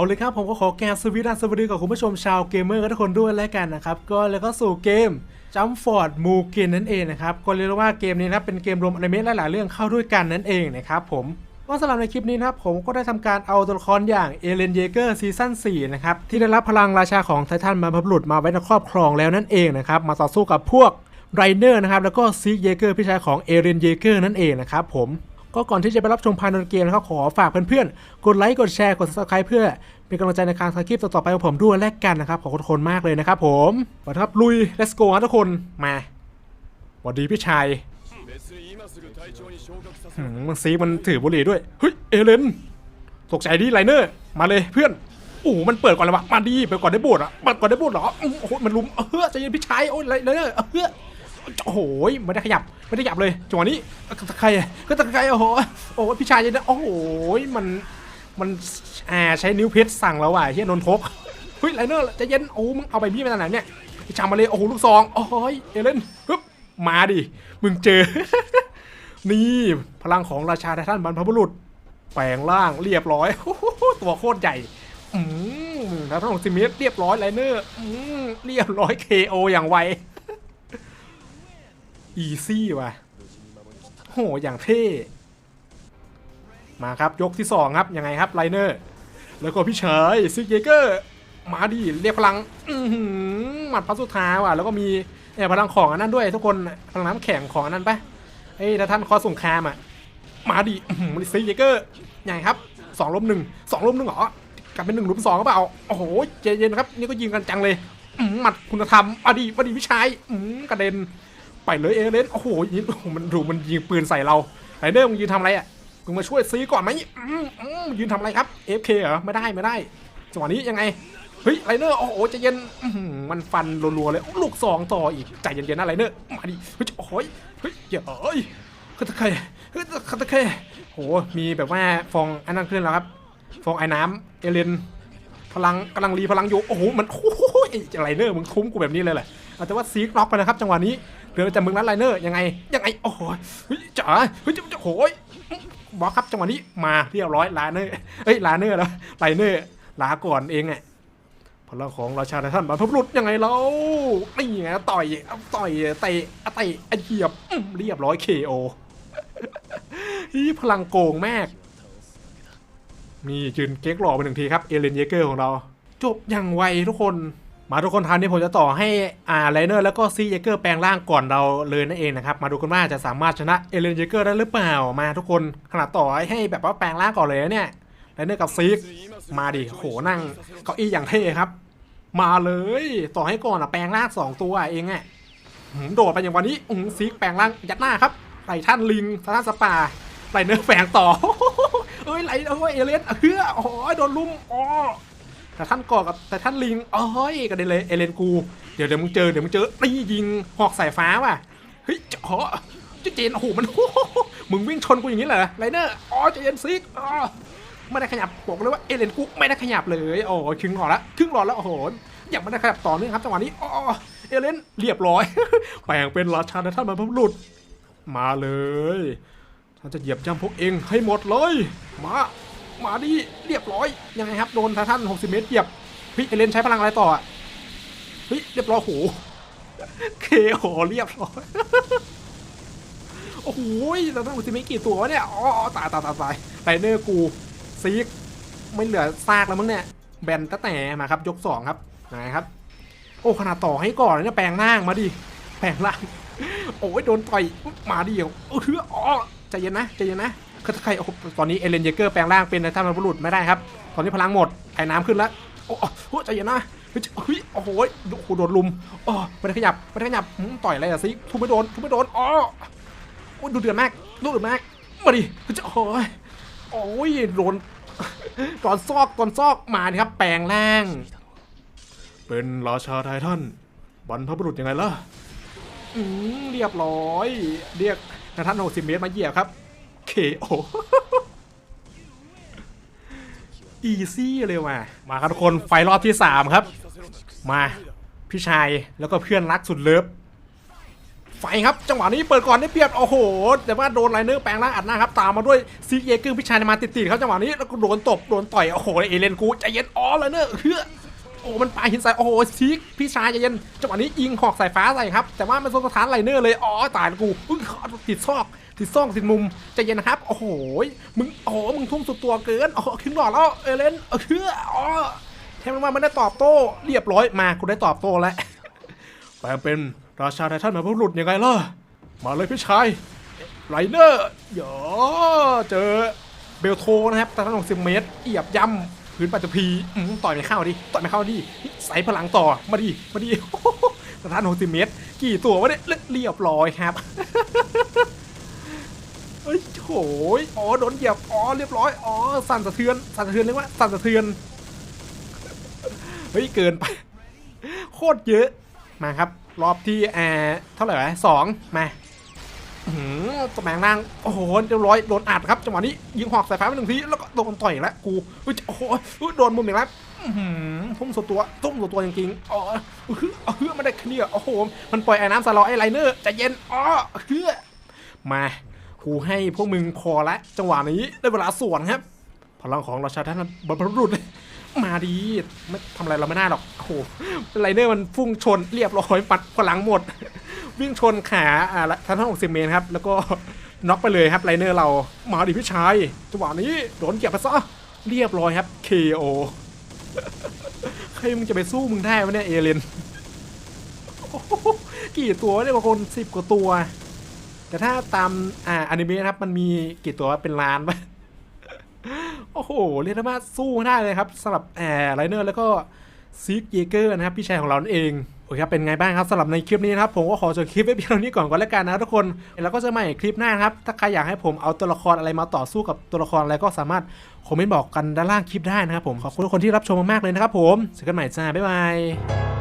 เอาเลยครับผมก็ขอแกสวีดัสสวัสดีกับคุณผู้ชมชาวเกมเมอร์ทุกคนด้วยแล้วกันนะครับ ก็แล้วก็สู่เกมจัมฟอร์ดมูเกนนั่นเองนะครับ ก็เรียกว่าเกมนี้นะครับเป็นเกมรวมอนิเมะหลายๆเรื่องเข้าด้วยกันนั่นเองนะครับผมก็สำหรับในคลิปนี้นะครับผมก็ได้ทำการเอาตัวละครอย่างเอเลนเยเกอร์ซีซั่น4นะครับที่ได้รับพลังราชาของไททันมาพับุรุษมาไว้ในครอบครองแล้วนั่นเองนะครับมาต่อสู้กับพวกไรเนอร์นะครับแล้วก็ซีเยเกอร์พี่ชายของเอเลนเยเกอร์นั่นเองนะครับผม ก็ก่อนที่จะไปรับชมพานนเกมนะครับขอฝากเพื่อนๆ กดไลค์ กดแชร์ กด subscribe เพื่อเป็นกำลังใจในการทำคลิปต่อๆไปของผมด้วยแลกกันนะครับ ขอบคุณนมากเลยนะครับผมขอครับลุย let's go นะทุกคนมาสวัสดีพี่ชายมันซีมันถือบุหรี่ด้วย เฮ้ย เอเลนตกใจดิไลเนอร์ มาเลยเพื่อนโอ้มันเปิดก่อนเลยวะมาดีเปิดก่อนได้บูดอะเปิดก่อนได้บูดเหรอโอ้โหมันลุมเออใจเย็นพี่ชายโอ้ยไลเนอร์เออ โอ้โหไม่ได้ขยับไม่ได้ขยับเลยจังหวะนี้ก็ตะใครอะก็ตะใครโอ้โหโอ้โหพี่ชายเนี่ยโอ้โหมันมันแอ่าใช้นิ้วเพชรสั่งแล้วว่ะเฮียนนทกเฮ้ยไลเนอร์ใจเย็นโอ้มึงเอาไปพี่มาจากไหนเนี่ยพี่ชามาเลยโอ้โหลูกซองโอ้ยเอเลนฮึบมาดิมึงเจอ นี่พลังของราชาไททันบรรพบุรุษ แปลงร่างเรียบร้อยตัวโคตรใหญ่อืมแล้วทั้งหกสิเมตรเรียบร้อยไลเนอร์อืมเรียบร้อย KO อย่างไว อีซี่ว่ะโหอย่างเท่มาครับยกที่สองครับ ยังไงครับไลเนอร์ แล้วก็พี่เฉยซิกเยเกอร์ มาดิเรียกพลังหมัดพัสสุดท้ายว่ะ แล้วก็มีเอพลังของอันนั้นด้วย ทุกคนพลังน้ำแข็งของอันนั้นปะเอ้ถ้าท่านคอสงครามอะ มาดิอื้อหือซิกเยเกอร์ใหญ่ครับสองล้มหนึ่งสองล้มหนึ่งเหรอกลับเป็นหนึ่งลุมสองก็เปล่าโอ้โหใจเย็นครับนี่ก็ยิงกันจังเลยหมัดคุณธรรมมาดิมาดิพี่ชายกระเด็น ไปเลยเอเลนโอ้โหยิงโอ้มันดูมันยิงปืนใส่เราไรเดอร์มึงยืนทำอะไรอะมึงมาช่วยซีก่อนไหมอืมยืนทำอะไรครับ FK เหรอไม่ได้ไม่ได้จังหวะนี้ยังไงเฮ้ยไรเดอร์โอ้โหใจเย็นมันฟันรัวๆเลยลูกสองต่ออีกใจเย็นๆนะไรเดอร์มาดิเฮ้ยโอ้ยเฮ้ยเดี๋ยวเอ้ยคาตะเคเฮ้ยคาตะเคโหมีแบบว่าฟองอันนั้นขึ้นแล้วครับ ฟองไอ้น้ำเอเลนพลังกำลังรีพลังอยู่โอ้โหมันโอ้โหอะไรเนอร์มึงคุ้มกูแบบนี้เลยแหละเอาแต่ว่าซีกล็อกไปนะครับ จังหวะนี้ เหลือแต่มึงนั้นไลเนอร์ยังไงยังไงโอ้โหเจ๋าเฮ้ยจ๋าโอ้ยบอครับจังหวะนี้มาเรียบร้อยลาเนอร์เอ้ยลาเนอร์แล้วไลเนอร์ลาก่อนเองอะพลังของราชาไททันบรรพบุรุษยังไงเรานี่ไงต่อยต่อยเตะเตะไอเหยียบเรียบร้อย KO ฮีพลังโกงแมากนี่ยืนเก๊กหล่อไปหนึ่งทีครับเอเลนเยเกอร์ของเรา จบอย่างไวทุกคน มาทุกคนทานนี้ผมจะต่อให้อาไลเนอร์แล้วก็ซีเยเกอร์แปลงร่างก่อนเราเลยนั่นเองนะครับ มาดูกันว่าจะสามารถชนะเอเลนเยเกอร์ได้หรือเปล่า มาทุกคนขนาดต่อให้แบบว่าแปลงร่างก่อนเลยเนี่ยไลเนอร์กับซีกมาดิโหนั่งเก้าอี้อย่างเท่ครับ มาเลยต่อให้ก่อนอะแปลงร่างสองตัวเองอะโดดไปอย่างวันนี้อื้อหือซีกแปลงร่างยัดหน้าครับไททันลิงไททันสปาไลเนอร์แฝงต่อเอ้ยไหลเอ้ยเอเลนเฮ้ยโอ้ยโดนลุ่มอ๋อ แต่ท่านก่อกับแต่ท่านลิงเอ้ยกระเด็นเลยเอเลนกู เดี๋ยวเดี๋ยวมึงเจอเดี๋ยวมึงเจอนี่ยิงหอกสายฟ้าว่ะเฮ้ยเจาะเจเจนโอ้โหมันมึงวิ่งชนกูอย่างนี้เหรอไรเนอร์อ๋อเจนซิกอ๋อไม่ได้ขยับบอกเลยว่าเอเลนกูไม่ได้ขยับเลยโอ้ยครึ่งหลอดละครึ่งหลอดแล้วโอ้โหยังไม่ได้ขยับต่อเนื่องครับจังหวะนี้อ๋อเอเลนเรียบร้อยแปลงเป็นราชาในท่านบรรพบุรุษมาเลยฉันจะเหยียบย่ำพวกเองให้หมดเลย มา มาดิเรียบร้อย ยังไงครับ โดนท่าน60เมตรเหยียบเฮ้ยเอเลนใช้พลังอะไรต่ออะเฮ้ยเรียบร้อยโหเคโหเรียบร้อยโอ้โหเราต้อง60เมตรกี่ตัววะเนี่ย อ๋อตายตายตายตายไลเนอร์กูซีกไม่เหลือซากแล้วมั้งเนี่ย แบนตั้งแต่มาครับ ยก2ครับนะครับ โอ้ขนาดต่อให้ก่อนเนี่ยแปลงร่างมาดิ แปลงร่าง โอ้ยโดนต่อย มาดิเออเถืออ๋อใจเย็นนะ ใจเย็นนะ คือถ้าใครโอ้โหตอนนี้เอเลนเยเกอร์แปลงร่างเป็นท่านบรรพบุรุษไม่ได้ครับ ตอนนี้พลังหมดไอ้น้ำขึ้นแล้วโอ้โหใจเย็นนะเฮ้ยเฮ้ยโอ้โหโอ้โหโดนลุมอ๋อไม่ได้ขยับไม่ได้ขยับหืมต่อยอะไรอะซิทุบไม่โดนทุบไม่โดนอ๋อโอ้ยดูเดือดมากดูเดือดมากมาดิเฮ้ยโอ้ยโอ้ยโดนตอนซอกตอนซอกมานี่ครับ แปลงร่าง เป็นราชาไททันบรรพบุรุษยังไงล่ะอืมเรียบร้อย เรียกนาท่าน60เมตรมาเหยียบครับ KO อีซี่เลยว่ะ มาครับทุกคนไฟรอบที่ 3 ครับ มาพี่ชายแล้วก็เพื่อนรักสุดเลิฟไฟครับ จังหวะนี้เปิดก่อนได้เปรียบโอ้โห แต่ว่าโดนไลเนอร์แปลงร่างอัดหน้าครับ ตามมาด้วยซีเยเกอร์พิชายมาติดๆครับจังหวะนี้แล้วก็โดนตบโดนต่อย โอ้โหเอเลนกูใจเย็นอ๋อไลเนอร์เฮ้ย โอ้มันปาหินใส่โอ้โหซีกพี่ชายใจเย็นจังหวะนี้ยิงหอกสายฟ้าใส่ครับ แต่ว่ามันโดนสถานไลเนอร์เลยอ๋อตายล้วกูอุ๊ยติดซอกติดซอกติดมุมใจเย็นนะครับโอ้โหมึงโอ้มึงทุ่มสุดตัวเกินโอ้โหครึ่งหลอดแล้วเอเลนเออเฮ้อ๋อแทนมามันได้ตอบโต้เรียบร้อยมากูได้ตอบโต้แล้วแปลเป็นราชาไททันมาพุรุษยังไงล่ะมาเลยพี่ชายไลเนอร์เดี๋ยวเจอเบลโทนะครับตาทั้งของสิบเมตรเอียบย่ำ พื้นปัจจุพีต่อยไม่เข้าดิ ต่อยไม่เข้าดิ ใส่พลังต่อ มาดิ มาดิตาทั้งของสิบเมตร กี่ตัววะเนี่ยเรียบร้อยครับเฮ้ยโหยอ๋อ โดนเหยียบ อ๋อ เรียบร้อย อ๋อ สั่นสะเทือน สั่นสะเทือนเรียกว่า สั่นสะเทือน เฮ้ย เกินไป โคตรเยอะ มาครับ รอบที่แอร์เท่าไหร่วะสองมาอื้อหือ ตัวแมงนาง โอ้โหเรียบร้อยโดนอัดครับจังหวะนี้ยิงหอกสายฟ้าไปหนึ่งทีแล้วก็โดนต่อยแล้วกูโอ้โหโดนมุมอีกแล้วทุ่มสุดตัวทุ่มสุดตัวจริงๆอ๋อเฮ้ยเฮ้ยไม่ได้เคลียร์โอ้โหมันปล่อยไอ้น้ำสลอไอ้ไลเนอร์ใจเย็นอ๋อเฮ้ยมากูให้พวกมึงพอละจังหวะนี้ได้เวลาสวนครับพลังของราชาท่านบรรพบุรุษมาดีไม่ทำอะไรเราไม่ได้หรอกโอ้โหไลเนอร์มันฟุ้งชนเรียบร้อยปัดพลังหมด วิ่งชนขาอ่าท่านทั้งหกสิบเมตรครับ แล้วก็น็อกไปเลยครับไลเนอร์เรามาดิพี่ชายจังหวะนี้โดนเก็บไปซะเรียบร้อยครับ KO ใครมึงจะไปสู้มึงได้วะเนี่ยเอเลนกี่ตัวเนี่ยบางคนสิบกว่าตัว แต่ถ้าตามอ่าอนิเมะครับ มันมีกี่ตัวเป็นล้านปะโอ้โหเรียกได้ว่าสู้ไม่ได้เลยครับสำหรับแอร์ไลเนอร์แล้วก็ซิกเยเกอร์นะครับ พี่ชายของเรานั่นเอง อเคครับเป็นไงบ้างครับสำหรับในคลิปนี้นะครับผมก็ขอจบคลิปไว้เพียงเท่านี้ก่อนก็แล้วกันนะทุกคนแล้วก็จะมาอีกคลิปหน้านครับถ้าใครอยากให้ผมเอาตัวละครอะไรมาต่อสู้กับตัวละครอะไรก็สามารถคอมเมนต์บอกกันด้านล่างคลิปได้นะครับผมขอบคุณทุกคนที่รับชมมากๆเลยนะครับผมเจอกันใหม่จ้าบ๊ายบาย